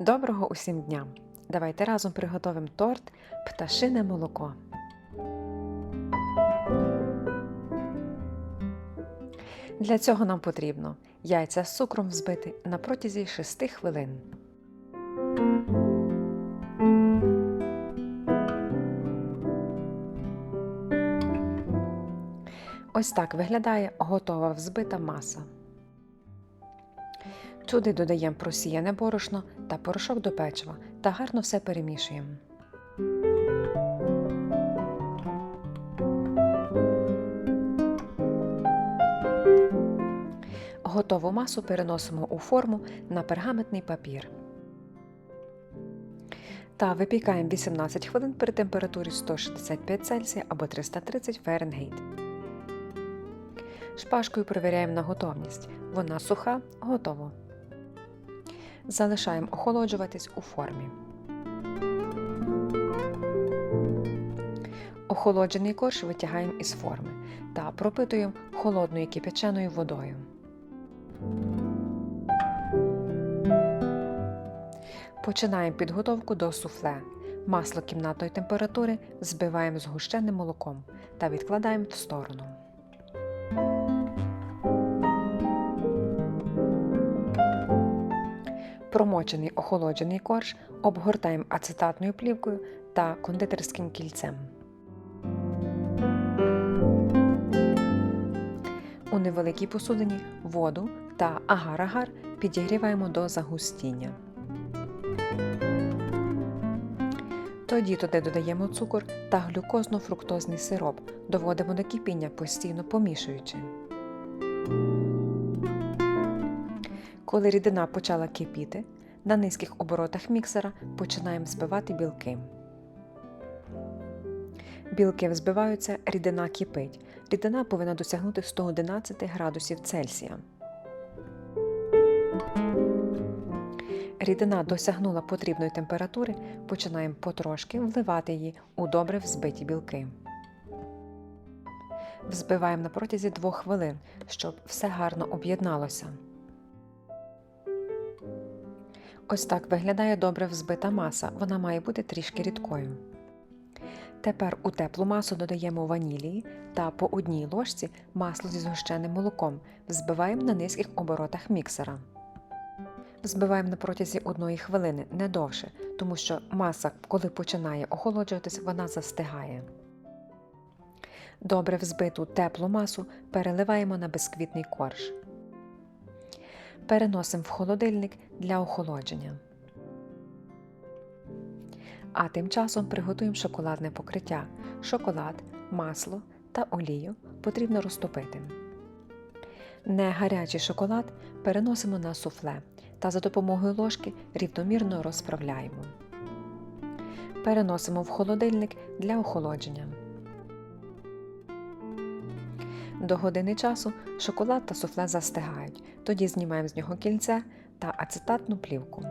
Доброго усім дня! Давайте разом приготуємо торт пташине молоко. Для цього нам потрібно яйця з цукром взбити на протязі 6 хвилин. Ось так виглядає готова взбита маса. Туди додаємо просіяне борошно та порошок до печива та гарно все перемішуємо. Готову масу переносимо у форму на пергаментний папір. Та випікаємо 18 хвилин при температурі 165 Цельсія або 330 Фаренгейт. Шпажкою перевіряємо на готовність. Вона суха, готово. Залишаємо охолоджуватись у формі. Охолоджений корж витягаємо із форми та пропитуємо холодною кипяченою водою. Починаємо підготовку до суфле. Масло кімнатної температури збиваємо з гущеним молоком та відкладаємо в сторону. Промочений охолоджений корж обгортаємо ацетатною плівкою та кондитерським кільцем. У невеликій посудині воду та агар-агар підігріваємо до загустіння. Тоді туди додаємо цукор та глюкозно-фруктозний сироп, доводимо до кипіння, постійно помішуючи. Коли рідина почала кипіти, на низьких оборотах міксера починаємо збивати білки. Білки взбиваються, рідина кипить. Рідина повинна досягнути 111 градусів Цельсія. Рідина досягнула потрібної температури, починаємо потрошки вливати її у добре взбиті білки. Взбиваємо на протязі 2 хвилин, щоб все гарно об'єдналося. Ось так виглядає добре взбита маса, вона має бути трішки рідкою. Тепер у теплу масу додаємо ванілії та по одній ложці масло зі згущеним молоком, взбиваємо на низьких оборотах міксера. Взбиваємо на протязі одної хвилини, не довше, тому що маса, коли починає охолоджуватись, вона застигає. Добре взбиту теплу масу переливаємо на бисквітний корж. Переносимо в холодильник для охолодження. А тим часом приготуємо шоколадне покриття. Шоколад, масло та олію потрібно розтопити. Не гарячий шоколад переносимо на суфле та за допомогою ложки рівномірно розправляємо. Переносимо в холодильник для охолодження. До години часу шоколад та суфле застигають. Тоді знімаємо з нього кільце та ацетатну плівку.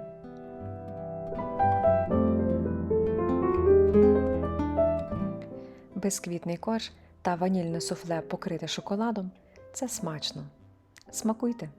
Бисквітний корж та ванільне суфле покрите шоколадом це смачно. Смакуйте!